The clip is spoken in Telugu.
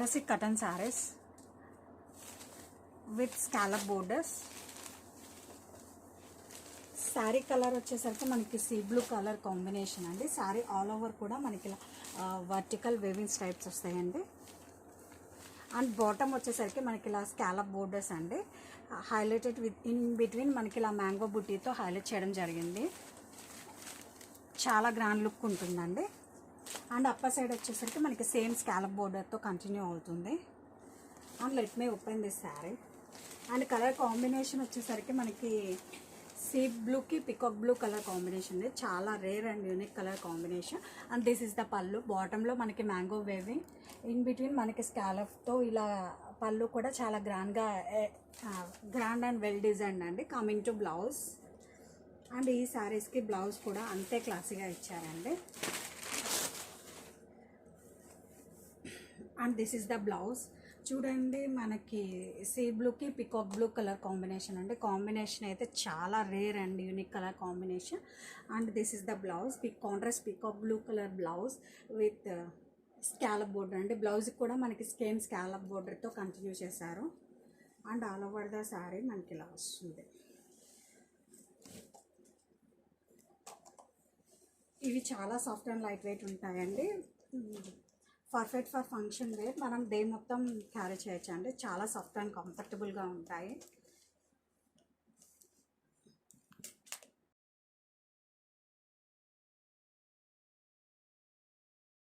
Banarasi cotton saris with scallop borders sari colour వచ్చేసరికి మనకి సీ బ్లూ కలర్ కాంబినేషన్ అండి. శారీ ఆల్ ఓవర్ కూడా మనకి ఇలా వర్టికల్ వేవింగ్స్ టైప్స్ వస్తాయండి. అండ్ బాటమ్ వచ్చేసరికి మనకి ఇలా స్కాలప్ బోర్డర్స్ అండి. హైలైటెడ్ విత్ ఇన్ బిట్వీన్ మనకి ఇలా మ్యాంగో బుట్టీతో హైలైట్ చేయడం జరిగింది. చాలా గ్రాండ్ లుక్ ఉంటుందండి. అండ్ అప్పర్ సైడ్ వచ్చేసరికి మనకి సేమ్ స్కాలప్ బోర్డర్తో కంటిన్యూ అవుతుంది. And let me open this sari. And colour combination వచ్చేసరికి మనకి సీ బ్లూకి పికాక్ బ్లూ కలర్ కాంబినేషన్ ఉంది. చాలా rare and unique colour combination. And this is the pallu. బాటంలో మనకి మ్యాంగో వేవింగ్. ఇన్ బిట్వీన్ మనకి స్కాలఫ్తో ఇలా పళ్ళు కూడా చాలా గ్రాండ్గా గ్రాండ్ అండ్ వెల్ డిజైన్ అండి. Coming to blouse. అండ్ ఈ శారీస్కి బ్లౌజ్ కూడా అంతే క్లాసీగా ఇచ్చారండి. And this is the blouse. చూడండి మనకి సీ బ్లూకి పికాక్ బ్లూ కలర్ కాంబినేషన్ అండి. కాంబినేషన్ అయితే చాలా rare and unique colour combination. And this is the blouse. Pick contrast peacock blue colour blouse with uh, scallop border అండి. బ్లౌజ్కి కూడా మనకి స్కేమ్ స్కాలప్ బోర్డర్తో కంటిన్యూ చేశారు. And all over the sari మనకి ఇలా వస్తుంది. ఇవి చాలా సాఫ్ట్ అండ్ లైట్ వెయిట్ ఉంటాయండి. పర్ఫెక్ట్ ఫర్ ఫంక్షన్ వేర్ మనం డే మొత్తం క్యారీ చేయొచ్చు? అండి చాలా సాఫ్ట్ అండ్ కంఫర్టబుల్గా ఉంటాయి.